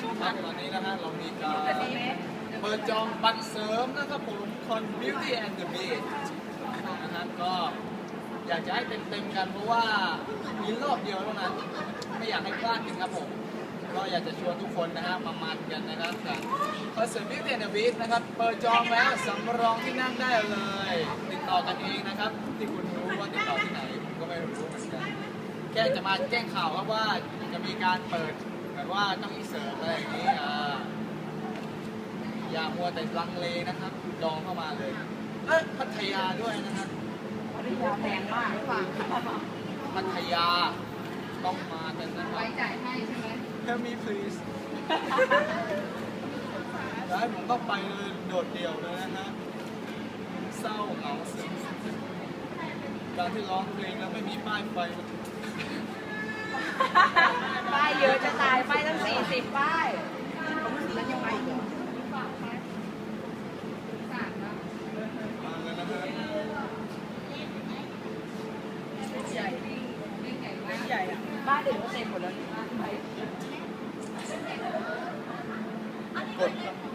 ครับตอนนี้นะฮะเรามีการเปิดจองบัตรเสริมนะครับผมคอน Beauty and the Beast นะฮะก็อยากจะให้เต็มๆกันเพราะว่ามีรอบเดียวเท่านั้น ไม่อยากให้พลาดกันครับผมก็อยากจะชวนทุกคนนะฮะมามันกันนะครับกับคอนเสิร์ต Beauty and the Beast นะครับ เปิดจองแล้วสำรองที่นั่งได้เลย ติดต่อกันเองนะครับ ที่คุณรู้ว่าติดต่อที่ไหนผมก็ไม่รู้เหมือนกัน แค่จะมาแจ้งข่าวครับว่าจะมีการเปิด แบบว่าต้องอีเสิร์ตอะไรอย่างนี้อ่าอย่ามัวแต่ลังเลนะครับจองเข้ามาเลย เอ๊ะพัทยาด้วยนะครับปริญญาแพงมากหรือเปล่าพัทยาต้องมากันนะครัไว้บจ่ายให้ใช่ไหม Help me please แล้วให้ผมต้องไปเลยโดดเดี่ยวเลยนะฮะเศร้าเหงาซึมการที่ร้องเพลงแล้วไม่มีป้ายไฟป้ายเยอะจะตายป้ายตั้งสี่สิบป้ายแล้วยังไงเหรอมาเลยนะฮะใหญ่ใหญ่อะบ้านเด็กก็เต็มหมดแล้วกดครับ